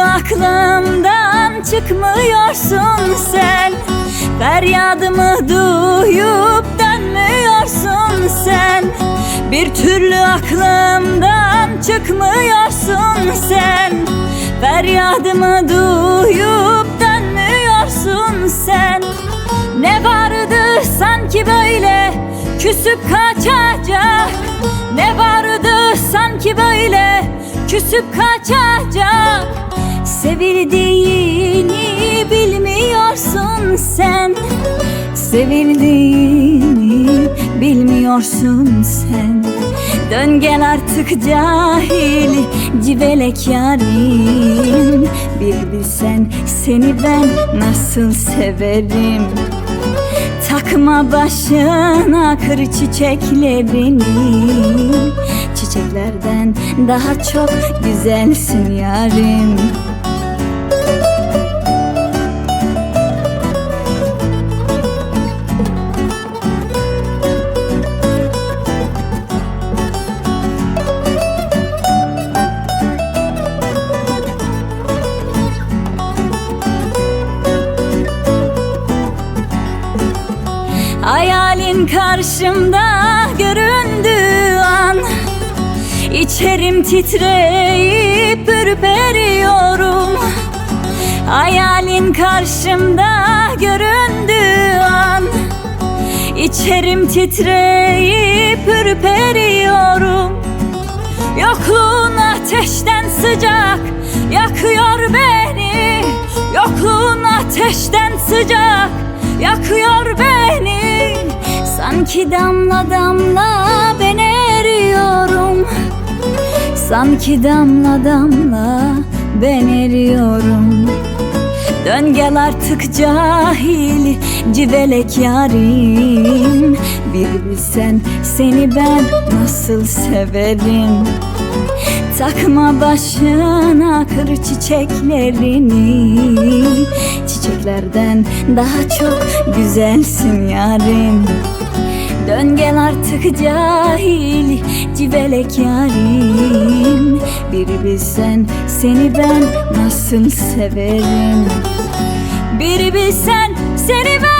aklımdan çıkmıyorsun sen. Feryadımı duyup dönmüyorsun sen. Bir türlü aklımdan çıkmıyorsun sen. Feryadımı duyup dönmüyorsun sen. Ne vardı sanki böyle küsüp kaçacak? Ne vardı sanki böyle küsüp kaçacak Sevildiğini bilmiyorsun sen. Sevildiğini bilmiyorsun sen. Dön gel artık cahil civelek yarim. Bir bilsen seni ben nasıl severim. Takma başına kır çiçeklerini. Çiçeklerden daha çok güzelsin yarim Hayalin karşımda göründüğü an İçerim titreyip ürperiyorum. Hayalin karşımda göründüğü an İçerim titreyip ürperiyorum. Yokluğun ateşten sıcak yakıyor beni. Yokluğun ateşten sıcak yakıyor beni Sanki damla damla ben eriyorum. Sanki damla damla ben eriyorum. Dön gel artık cahil civelek yarim. Bir bilsen seni ben nasıl severim. Takma başına kır çiçeklerini. Çiçeklerden daha çok güzelsin yarim Dön gel artık cahil civelek yarim. Bir bilsen seni ben nasıl severim? Bir bilsen seni ben